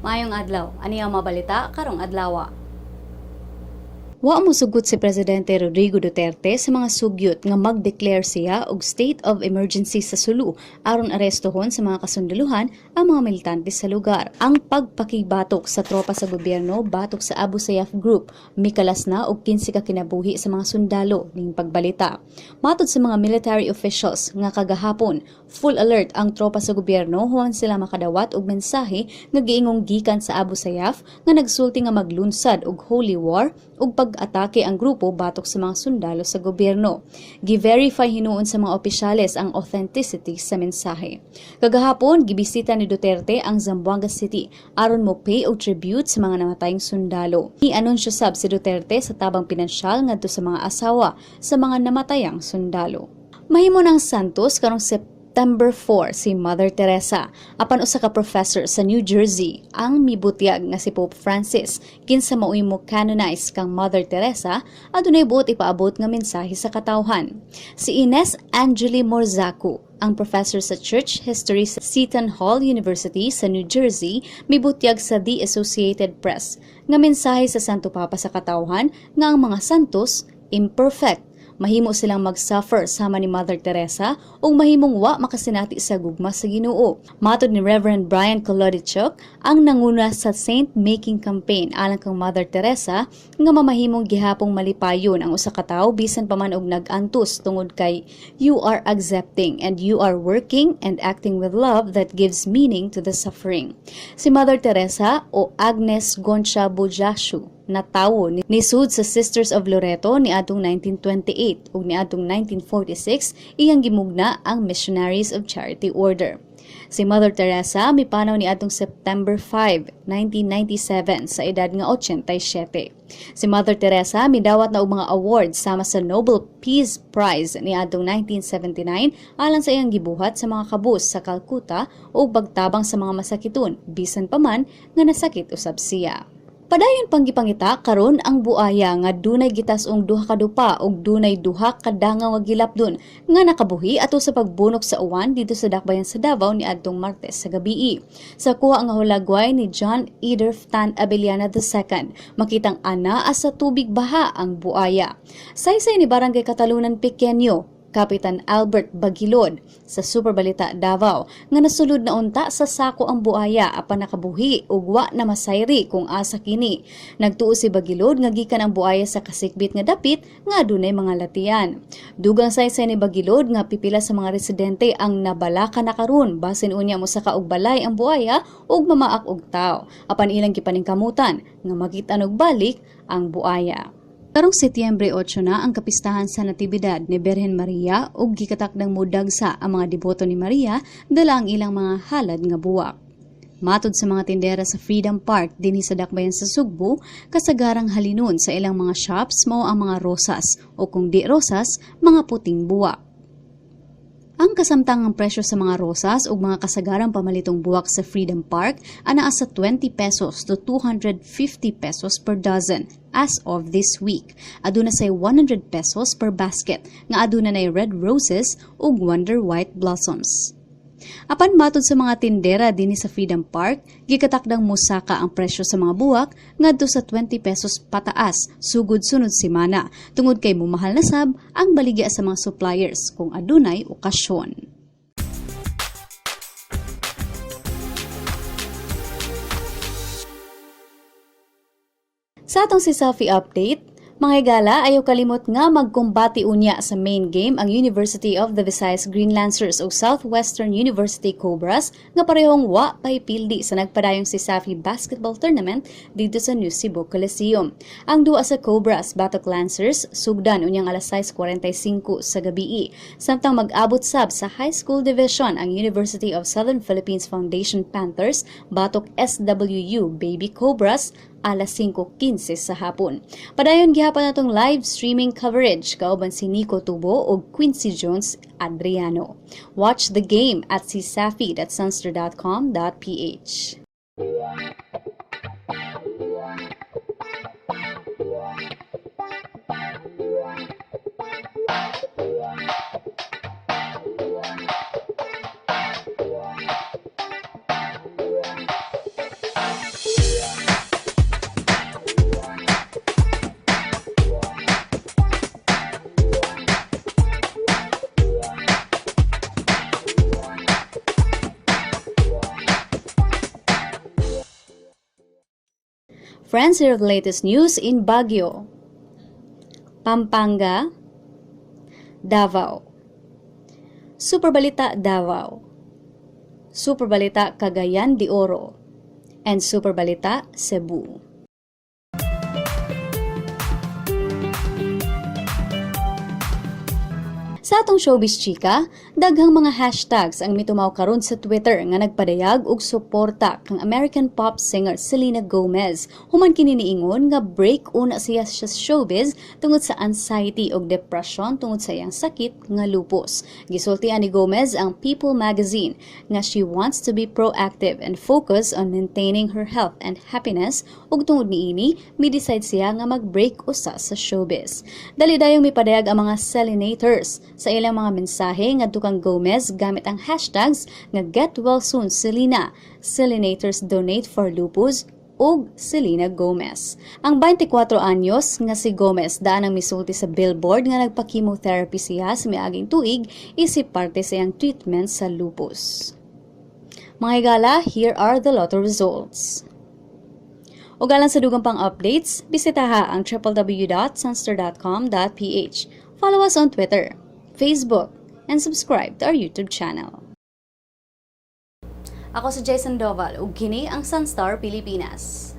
Mayong adlaw, ani ang mabalita karong adlawa. Wa mo sugot si Presidente Rodrigo Duterte sa mga sugyot nga mag-declare siya og state of emergency sa Sulu aron arestohon sa mga kasundaluhan ang mga militante sa lugar. Ang pagpakibatok sa tropa sa gobyerno batok sa Abu Sayyaf Group mikalas na og 15 ka kinabuhi sa mga sundalo ning pagbalita. Matod sa mga military officials nga kagahapon, full alert ang tropa sa gobyerno human sila makadawat og mensahe nga giingong gikan sa Abu Sayyaf nga nagsulti nga maglunsad og holy war ug pag-atake ang grupo batok sa mga sundalo sa gobyerno. Gi-verify hinuon sa mga opisyales ang authenticity sa mensahe. Kagahapon, gibisita ni Duterte ang Zamboanga City aron mo pay og tribute sa mga namatayng sundalo. I-anunsyo sab si Duterte sa tabang pinansyal ngadto sa mga asawa sa mga namatayang sundalo. Mahimo ng Santos karong September 4 si Mother Teresa apan usa ka professor sa New Jersey ang mibutyag nga si Pope Francis kinsa maoy mo canonize kang Mother Teresa adunay buot ipaabot nga mensahe sa katawhan. Si Ines Angeli Morzaku ang professor sa Church History sa Seton Hall University sa New Jersey mibutyag sa The Associated Press nga mensahe sa Santo Papa sa katawhan nga ang mga santos imperfect mahimo silang mag-suffer sama ni Mother Teresa ug mahimong wa makasinati sa gugma sa Ginoo. Matod ni Reverend Brian Kolodichuk, ang nanguna sa Saint Making Campaign alang kang Mother Teresa nga mamahimong gihapong malipayon ang usa ka tawo bisan pa man og nag-antus tungod kay you are accepting and you are working and acting with love that gives meaning to the suffering. Si Mother Teresa o Agnes Goncha Bujashu na tawo ni nisud sa Sisters of Loreto ni atong 1928 ug ni atong 1946 iyang gimugna ang Missionaries of Charity Order. Si Mother Teresa mipanaw ni atong September 5, 1997 sa edad nga 87. Si Mother Teresa midawat na og mga awards sama sa Nobel Peace Prize ni atong 1979 alang sa iyang gibuhat sa mga kabus sa Calcutta o pagtabang sa mga masakiton bisan pa man nga nasakit usab siya. Padayon pang gipangita karon ang buaya nga dunay gitas-ong duha ka dupa ug dunay duha ka dangaw nga gilapdon nga nakabuhi ato sa pagbunok sa uwan dito sa dakbayan sa Davao ni adtong Martes sa gabii. Sa kuha nga hulagway ni John Edorf Tan Abellana II, makitang ana sa tubig baha ang buaya. Saysay ni Barangay Katalunan Pequeño, Kapitan Albert Bagilod sa Superbalita Davao nga nasulod na unta sa sako ang buaya apan nakabuhi ug wa na masayri kung asa kini. Nagtuo si Bagilod nga gikan ang buaya sa kasikbit nga dapit nga adunay mga latian. Dugang saysay ni Bagilod nga pipila sa mga residente ang nabalaka na karon basin unya mo sa kaog balay ang buaya ug mamaak og tao. Apan ilang gipaningkamutan nga makita og balik ang buaya. Karong Setyembre 8 na ang kapistahan sa Natividad ni Berhen Maria ug gikatakdang mudagsa ang mga deboto ni Maria dala ang ilang mga halad nga buwak. Matod sa mga tindera sa Freedom Park dinhi sa Dakbayan sa Sugbo, kasagarang halinon sa ilang mga shops mao ang mga rosas o kung di rosas, mga puting buwak. Ang kasamtangang presyo sa mga rosas ug mga kasagarang pamalitong buwak sa Freedom Park anaa sa 20 pesos to 250 pesos per dozen as of this week. Aduna say 100 pesos per basket nga aduna nay red roses ug wonder white blossoms. Apan matod sa mga tindera dinhi sa Freedom Park, gikatakdang musaka ang presyo sa mga buwak ngadto sa 20 pesos pataas sugod sunod semana tungod kay mumahal na sab ang baligya sa mga suppliers kung adunay okasyon. Sa atong si Selfie Update, mga higala, ayaw kalimot nga magkumbati unya sa main game ang University of the Visayas Green Lancers o Southwestern University Cobras nga parehong wa pay pildi sa nagpadayong si Safi Basketball Tournament dito sa New Cebu Coliseum. Ang duwa sa Cobras Batok Lancers sugdan unyang alas 6.45 sa gabii. Samtang mag-abot sab sa High School Division ang University of Southern Philippines Foundation Panthers Batok SWU Baby Cobras alas 5.15 sa hapon. Padayon gihapon natong live streaming coverage kauban si Nico Tubo o Quincy Jones Adriano. Watch the game at sisafi.sunster.com.ph. Friends, here are the latest news in Baguio, Pampanga, Davao, Superbalita Davao, Superbalita Cagayan de Oro, and Superbalita Cebu. Sa atong showbiz chika, daghang mga hashtags ang mitumaw karon sa Twitter nga nagpadayag og suporta kang American pop singer Selena Gomez. Human kini niingon nga break una siya sa showbiz tungod sa anxiety ug depression tungod sa iyang sakit nga lupus. Gisultian ni Gomez ang People magazine nga she wants to be proactive and focus on maintaining her health and happiness ug tungod niini, mi-decide siya nga mag-break usa sa showbiz. Dali dayong mipadayag ang mga Selenators sa ilang mga mensahe ngadto kang Gomez gamit ang hashtags nga Get Well Soon Selena, Selenators Donate for Lupus, ug Selena Gomez. Ang 24 anyos nga si Gomez daan ang misulti sa billboard nga nagpa-chemotherapy siya sa miaging tuig isip parte sa iyang treatment sa lupus. Mga higala, here are the lotto results. O galang sa dugang pang updates, bisitaha ang www.sunster.com.ph. Follow us on Twitter, Facebook, and subscribe to our YouTube channel. Ako si Jason Doval ug kini ang Sunstar Pilipinas.